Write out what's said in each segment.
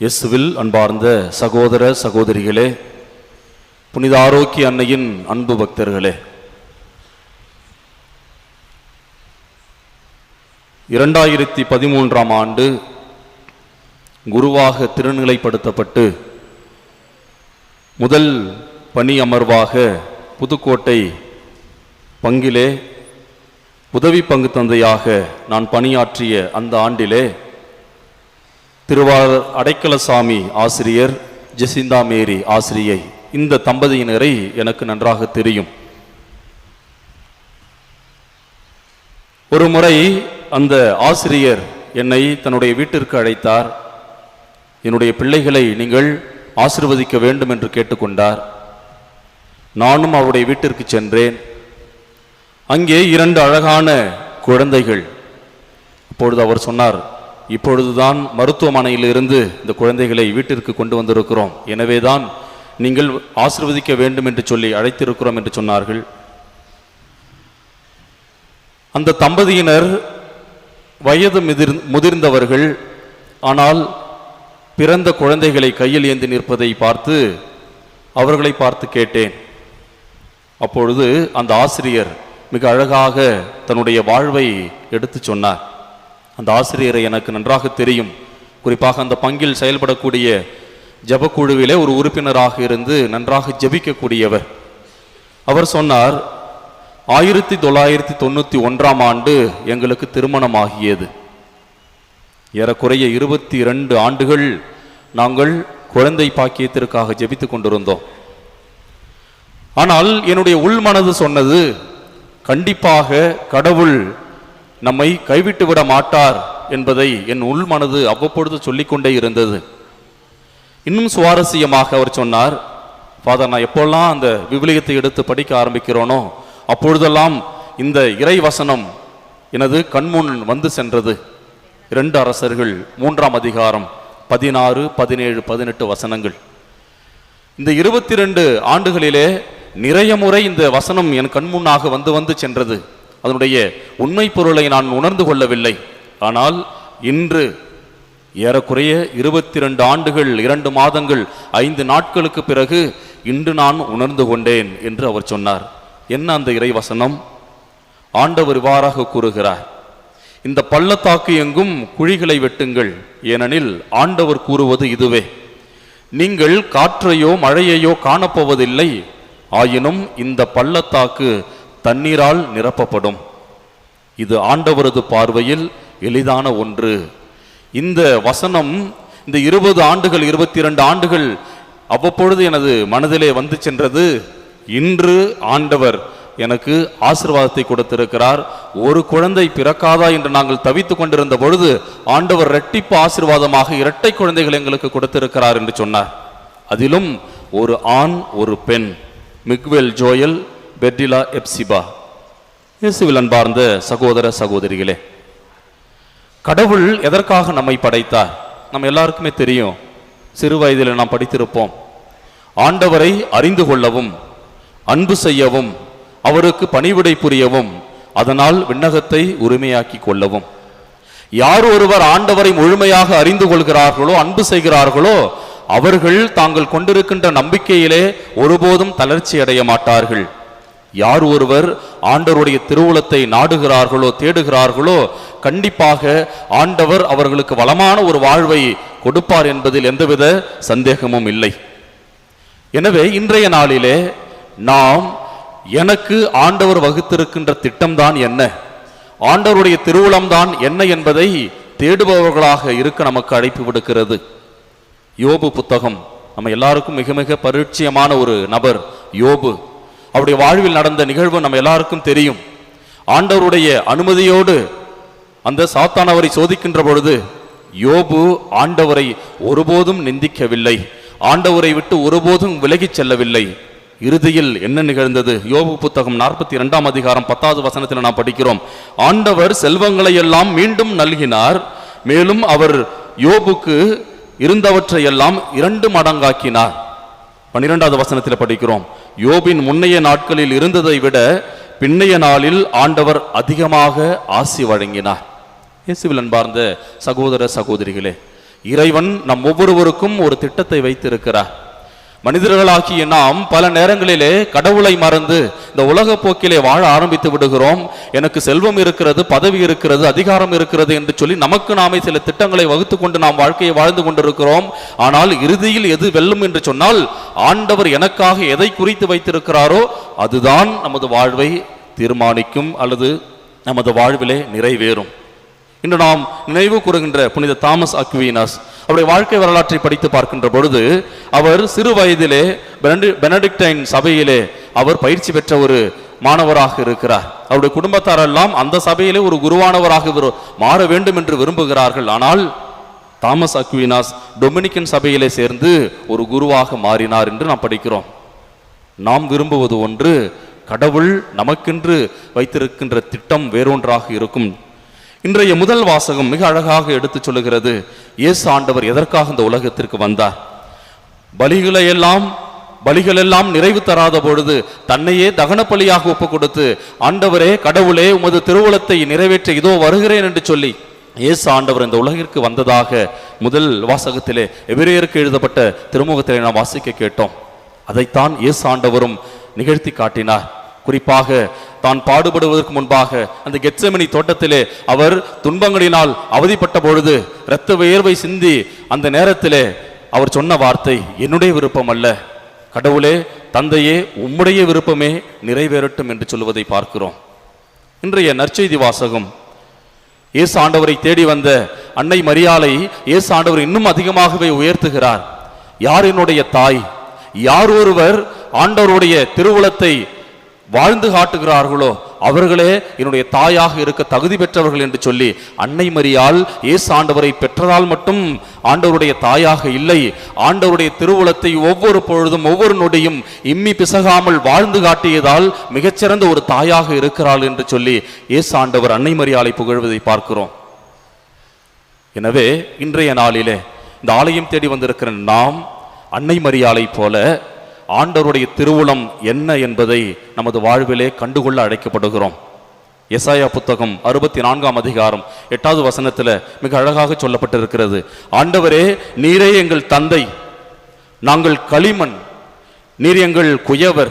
இயேசுவில் அன்பார்ந்த சகோதர சகோதரிகளே புனித ஆரோக்கிய அன்னையின் அன்பு பக்தர்களே இரண்டாயிரத்தி பதிமூன்றாம் ஆண்டு குருவாக திருநிலைப்படுத்தப்பட்டு முதல் பணி அமர்வாக புதுக்கோட்டை பங்கிலே உதவி பங்கு தந்தையாக நான் பணியாற்றிய அந்த ஆண்டிலே திருவாளர் அடைக்கலசாமி ஆசிரியர் ஜெசிந்தா மேரி ஆசிரியை இந்த தம்பதியினரை எனக்கு நன்றாக தெரியும். ஒரு முறை அந்த ஆசிரியர் என்னை தன்னுடைய வீட்டிற்கு அழைத்தார். என்னுடைய பிள்ளைகளை நீங்கள் ஆசிர்வதிக்க வேண்டும் என்று கேட்டுக்கொண்டார். நானும் அவருடைய வீட்டிற்கு சென்றேன். அங்கே இரண்டு அழகான குழந்தைகள். அப்பொழுது அவர் சொன்னார் இப்பொழுதுதான் மருத்துவமனையில் இருந்து இந்த குழந்தைகளை வீட்டிற்கு கொண்டு வந்திருக்கிறோம். எனவேதான் நீங்கள் ஆசிர்வதிக்க வேண்டும் என்று சொல்லி அழைத்திருக்கிறோம் என்று சொன்னார்கள். அந்த தம்பதியினர் வயது மிதிர் முதிர்ந்தவர்கள் ஆனால் பிறந்த குழந்தைகளை கையில் ஏந்தி நிற்பதை பார்த்து அவர்களை பார்த்து கேட்டேன். அப்பொழுது அந்த ஆசிரியர் மிக அழகாக தன்னுடைய வாழ்வை எடுத்து சொன்னார். அந்த ஆசிரியரை எனக்கு நன்றாக தெரியும். குறிப்பாக அந்த பங்கில் செயல்படக்கூடிய ஜபக்குழுவிலே ஒரு உறுப்பினராக இருந்து நன்றாக ஜெபிக்கக்கூடியவர். அவர் சொன்னார் ஆயிரத்தி தொள்ளாயிரத்தி தொண்ணூற்றி ஒன்றாம் ஆண்டு எங்களுக்கு திருமணமாகியது. ஏறக்குறைய இருபத்தி இரண்டு ஆண்டுகள் நாங்கள் குழந்தை பாக்கியத்திற்காக ஜெபித்து கொண்டிருந்தோம். ஆனால் என்னுடைய உள்மனது சொன்னது கண்டிப்பாக கடவுள் நம்மை கைவிட்டு விட மாட்டார் என்பதை என் உள்மனது அவ்வப்பொழுது சொல்லிக்கொண்டே இருந்தது. இன்னும் சுவாரஸ்யமாக அவர் சொன்னார் ஃபாதர் நான் எப்போல்லாம் அந்த விவிலியத்தை எடுத்து படிக்க ஆரம்பிக்கிறோனோ அப்பொழுதெல்லாம் இந்த இறை வசனம் எனது கண்முன் வந்து சென்றது. இரண்டு அரசர்கள் மூன்றாம் அதிகாரம் பதினாறு பதினேழு பதினெட்டு வசனங்கள். இந்த இருபத்தி ரெண்டு ஆண்டுகளிலே நிறைய முறை இந்த வசனம் என் கண்முன்னாக வந்து வந்து சென்றது. அதனுடைய உண்மை பொருளை நான் உணர்ந்து கொள்ளவில்லை. ஆனால் இன்று ஏறக்குறைய இருபத்தி ரெண்டு ஆண்டுகள் இரண்டு மாதங்கள் ஐந்து நாட்களுக்கு பிறகு இன்று நான் உணர்ந்து கொண்டேன் என்று அவர் சொன்னார். என்ன அந்த இறைவசனம்? ஆண்டவர் இவ்வாறாக கூறுகிறார். இந்த பள்ளத்தாக்கு எங்கும் குழிகளை வெட்டுங்கள். ஏனெனில் ஆண்டவர் கூறுவது இதுவே. நீங்கள் காற்றையோ மழையையோ காணப்போவதில்லை. ஆயினும் இந்த பள்ளத்தாக்கு தண்ணீரால் நிரப்பப்படும். இது ஆண்டவரது பார்வையில் எளிதான ஒன்று. இந்த வசனம் இந்த இருபது ஆண்டுகள் இருபத்தி இரண்டு ஆண்டுகள் அவ்வப்பொழுது எனது மனதிலே வந்து சென்றது. இன்று ஆண்டவர் எனக்கு ஆசிர்வாதத்தை கொடுத்திருக்கிறார். ஒரு குழந்தை பிறக்காதா என்று நாங்கள் தவித்துக் கொண்டிருந்த பொழுது ஆண்டவர் இரட்டிப்பு ஆசிர்வாதமாக இரட்டை குழந்தைகள் எங்களுக்கு கொடுத்திருக்கிறார் என்று சொன்னார். அதிலும் ஒரு ஆண் ஒரு பெண். மிக்வெல் ஜோயல் பெர்டிலா எப்சிபா. இயேசுவில் அன்பார்ந்த சகோதர சகோதரிகளே கடவுள் எதற்காக நம்மை படைத்தார்? நம்ம எல்லாருக்குமே தெரியும். சிறு வயதில் நாம் படித்திருப்போம். ஆண்டவரை அறிந்து கொள்ளவும் அன்பு செய்யவும் அவருக்கு பணிவிடை புரியவும் அதனால் விண்ணகத்தை உரிமையாக்கி கொள்ளவும். யார் ஒருவர் ஆண்டவரை முழுமையாக அறிந்து கொள்கிறார்களோ அன்பு செய்கிறார்களோ அவர்கள் தாங்கள் கொண்டிருக்கின்ற நம்பிக்கையிலே ஒருபோதும் தளர்ச்சி அடைய மாட்டார்கள். யார் ஒருவர் ஆண்டவருடைய திருவுளத்தை நாடுகிறார்களோ தேடுகிறார்களோ கண்டிப்பாக ஆண்டவர் அவர்களுக்கு வளமான ஒரு வாழ்வை கொடுப்பார் என்பதில் எந்தவித சந்தேகமும் இல்லை. எனவே இன்றைய நாளிலே நாம் எனக்கு ஆண்டவர் வகுத்திருக்கின்ற திட்டம்தான் என்ன? ஆண்டவருடைய திருவுளம்தான் என்ன என்பதை தேடுபவர்களாக இருக்க நமக்கு அழைப்பு விடுக்கிறது. யோபு புத்தகம். நம்ம எல்லாருக்கும் மிக மிக பரிச்சயமான ஒரு நபர் யோபு. அவருடைய வாழ்வில் நடந்த நிகழ்வு நம்ம எல்லாருக்கும் தெரியும். ஆண்டவருடைய அனுமதியோடு அந்த சாத்தானவரை சோதிக்கின்ற பொழுது யோபு ஆண்டவரை ஒருபோதும் நிந்திக்கவில்லை. ஆண்டவரை விட்டு ஒருபோதும் விலகிச் செல்லவில்லை. இறுதியில் என்ன நிகழ்ந்தது? யோபு புத்தகம் நாற்பத்தி இரண்டாம் அதிகாரம் பத்தாவது வசனத்தில் நாம் படிக்கிறோம். ஆண்டவர் செல்வங்களை எல்லாம் மீண்டும் நல்கினார். மேலும் அவர் யோபுக்கு இருந்தவற்றை எல்லாம் இரண்டு மடங்காக்கினார். பன்னிரெண்டாவது வசனத்தில் படிக்கிறோம். யோபின் முன்னைய நாட்களில் இருந்ததை விட பின்னைய நாளில் ஆண்டவர் அதிகமாக ஆசி வழங்கினார். இயேசுவில் அன்பார்ந்த சகோதர சகோதரிகளே இறைவன் நம் ஒவ்வொருவருக்கும் ஒரு திட்டத்தை வைத்திருக்கிறார். மனிதர்களாகிய நாம் பல நேரங்களிலே கடவுளை மறந்து இந்த உலக போக்கிலே வாழ ஆரம்பித்து விடுகிறோம். எனக்கு செல்வம் இருக்கிறது பதவி இருக்கிறது அதிகாரம் இருக்கிறது என்று சொல்லி நமக்கு நாமே சில திட்டங்களை வகுத்து கொண்டு நாம் வாழ்க்கையை வாழ்ந்து கொண்டிருக்கிறோம். ஆனால் இறுதியில் எது வெல்லும் என்று சொன்னால் ஆண்டவர் எனக்காக எதை குறித்து வைத்திருக்கிறாரோ அதுதான் நமது வாழ்வை தீர்மானிக்கும் அல்லது நமது வாழ்விலே நிறைவேறும். இன்று நாம் நினைவு கூறுகின்ற புனித தாமஸ் அக்வீனாஸ் அவருடைய வாழ்க்கை வரலாற்றை படித்து பார்க்கின்ற பொழுது அவர் சிறு வயதிலே பெனடி- பெனடிக்டைன் சபையிலே அவர் பயிற்சி பெற்ற ஒரு மாணவராக இருக்கிறார். அவருடைய குடும்பத்தாரெல்லாம் அந்த சபையிலே ஒரு குருவானவராக மாற வேண்டும் என்று விரும்புகிறார்கள். ஆனால் தாமஸ் அக்வினாஸ் டொமினிக்கன் சபையிலே சேர்ந்து ஒரு குருவாக மாறினார் என்று நாம் படிக்கிறோம். நாம் விரும்புவது ஒன்று கடவுள் நமக்கென்று வைத்திருக்கின்ற திட்டம் வேறொன்றாக இருக்கும். இன்றைய முதல் வாசகம் மிக அழகாக எடுத்துச் சொல்லுகிறது. இயேசு ஆண்டவர் எதற்காக இந்த உலகத்திற்கு வந்தார்? பலிகளை எல்லாம் பலிகள் எல்லாம் நிறைவு தராத பொழுது தன்னையே தகன பலியாக ஒப்பு கொடுத்து ஆண்டவரே கடவுளே உமது திருவுளத்தை நிறைவேற்ற இதோ வருகிறேன் என்று சொல்லி இயேசு ஆண்டவர் இந்த உலகிற்கு வந்ததாக முதல் வாசகத்திலே எபிரேயருக்கு எழுதப்பட்ட திருமுகத்திலே நாம் வாசிக்க கேட்டோம். அதைத்தான் இயேசு ஆண்டவரும் நிகழ்த்தி காட்டினார். குறிப்பாக தான் பாடுபடுவதற்கு முன்பாக அந்த கெச்சமணி தோட்டத்திலே அவர் துன்பங்களினால் அவதிப்பட்ட பொழுது இரத்த வியர்வை சிந்தி அந்த நேரத்திலே அவர் சொன்ன வார்த்தை என்னுடைய விருப்பம் அல்ல. கடவுளே தந்தையே உம்முடைய விருப்பமே நிறைவேறட்டும் என்று சொல்வதை பார்க்கிறோம். இன்றைய நற்செய்தி வாசகம். இயேசு ஆண்டவரை தேடி வந்த அன்னை மரியாளை இயேசு ஆண்டவர் இன்னும் அதிகமாகவே உயர்த்துகிறார். யார் என்னுடைய தாய்? யார் ஒருவர் ஆண்டவருடைய திருவுளத்தை வாழ்ந்து காட்டுகிறார்களோ? அவர்களே என்னுடைய தாயாக இருக்க தகுதி பெற்றவர்கள் என்று சொல்லி அன்னை மரியால் இயேசு ஆண்டவரை பெற்றதால் மட்டும் ஆண்டவருடைய தாயாக இல்லை. ஆண்டவருடைய திருவுளத்தை ஒவ்வொரு பொழுதும் ஒவ்வொரு நொடியும் இம்மி பிசகாமல் வாழ்ந்து காட்டியதால் மிகச்சிறந்த ஒரு தாயாக இருக்கிறாள் என்று சொல்லி இயேசு ஆண்டவர் அன்னை மரியாலை புகழ்வதை பார்க்கிறோம். எனவே இன்றைய நாளிலே இந்த ஆலயம் தேடி வந்திருக்கிற நாம் அன்னை மரியாலை போல ஆண்டவருடைய திருவுளம் என்ன என்பதை நமது வாழ்விலே கண்டுகொள்ள அழைக்கப்படுகிறோம். எசாயா புத்தகம் அறுபத்தி நான்காம் அதிகாரம் எட்டாவது வசனத்தில் மிக அழகாக சொல்லப்பட்டிருக்கிறது. ஆண்டவரே நீரே எங்கள் தந்தை. நாங்கள் களிமண் நீர் எங்கள் குயவர்.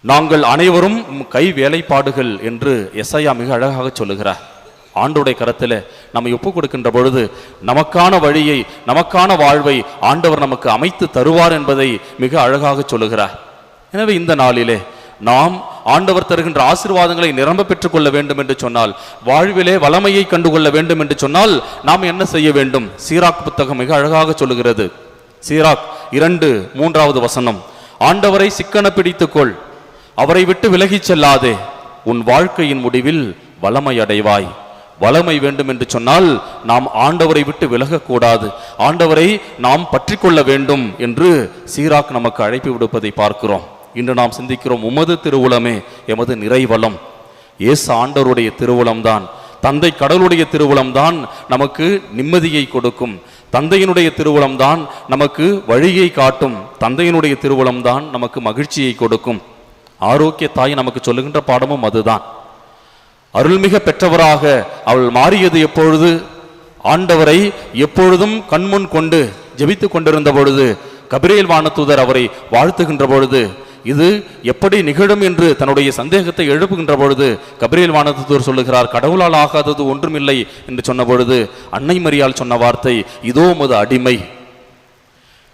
நாங்கள் அனைவரும் கை வேலைப்பாடுகள் என்று எஸ்ஐயா மிக அழகாக சொல்லுகிறார். ஆண்டோடைய கரத்தில் நம்மை ஒப்பு கொடுக்கின்ற பொழுது நமக்கான வழியை நமக்கான வாழ்வை ஆண்டவர் நமக்கு அமைத்து தருவார் என்பதை மிக அழகாக சொல்லுகிறார். எனவே இந்த நாளிலே நாம் ஆண்டவர் தருகின்ற ஆசீர்வாதங்களை நிரம்ப பெற்றுக்கொள்ள வேண்டும் என்று சொன்னால் வாழ்விலே வளமையை கண்டுகொள்ள வேண்டும் என்று சொன்னால் நாம் என்ன செய்ய வேண்டும்? சீராக் புத்தகம் மிக அழகாக சொல்லுகிறது. சீராக் இரண்டு மூன்றாவது வசனம். ஆண்டவரை சிக்கன பிடித்துக்கொள் அவரை விட்டு விலகிச் செல்லாதே உன் வாழ்க்கையின் முடிவில் வளமை அடைவாய் வளமை வேண்டும் என்று சொன்னால் நாம் ஆண்டவரை விட்டு விலகக்கூடாது. ஆண்டவரை நாம் பற்றி கொள்ள வேண்டும் என்று சீராக் நமக்கு அழைப்பு விடுப்பதை பார்க்கிறோம். இன்று நாம் சிந்திக்கிறோம் உமது திருவுளமே எமது நிறைவளம். இயேசு ஆண்டவருடைய திருவுளம்தான். தந்தை கடவுளுடைய திருவுளம்தான் நமக்கு நிம்மதியை கொடுக்கும். தந்தையினுடைய திருவுளம்தான் நமக்கு வழியை காட்டும். தந்தையினுடைய திருவுளம்தான் நமக்கு மகிழ்ச்சியை கொடுக்கும். ஆரோக்கிய தாய் நமக்கு சொல்லுகின்ற பாடமும் அதுதான். அருள்மிக பெற்றவராக அவள் மாறியது எப்பொழுது? ஆண்டவரை எப்பொழுதும் கண்முன் கொண்டு ஜெபித்து கொண்டிருந்த பொழுது கபிரேல் வானதூதர் அவரை வாழ்த்துகின்ற பொழுது இது எப்படி நிகழும் என்று தன்னுடைய சந்தேகத்தை எழுப்புகின்ற பொழுது கபிரேல் வானதூதர் சொல்லுகிறார் கடவுளால் ஆகாதது ஒன்றுமில்லை என்று சொன்ன பொழுது அன்னை மரியால் சொன்ன வார்த்தை இதோ மது அடிமை.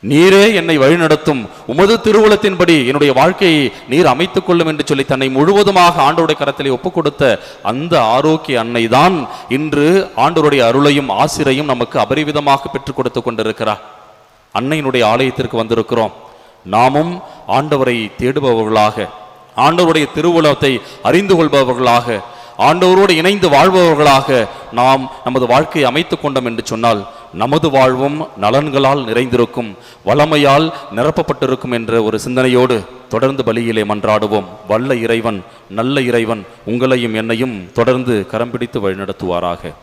நீரே என்னை வழிநடத்தும். உமது திருவுளத்தின்படி என்னுடைய வாழ்க்கையை நீர் அமைத்துக் கொள்ளும் என்று சொல்லி தன்னை முழுவதுமாக ஆண்டோடைய கரத்திலே ஒப்புக் கொடுத்த அந்த ஆரோக்கிய அன்னை தான் இன்று ஆண்டவருடைய அருளையும் ஆசிரையும் நமக்கு அபரிவிதமாக பெற்றுக் கொடுத்து கொண்டிருக்கிறார். அன்னையினுடைய ஆலயத்திற்கு வந்திருக்கிறோம். நாமும் ஆண்டவரை தேடுபவர்களாக ஆண்டவருடைய திருவுளத்தை அறிந்து கொள்பவர்களாக ஆண்டவரோடு இணைந்து வாழ்பவர்களாக நாம் நமது வாழ்க்கையை அமைத்துக் கொண்டோம் என்று சொன்னால் நமது வாழ்வும் நலன்களால் நிறைந்திருக்கும் வளமையால் நிரப்பப்பட்டிருக்கும் என்ற ஒரு சிந்தனையோடு தொடர்ந்து பலியிலே மன்றாடுவோம். வல்ல இறைவன் நல்ல இறைவன் உங்களையும் என்னையும் தொடர்ந்து கரம் பிடித்து வழிநடத்துவாராக.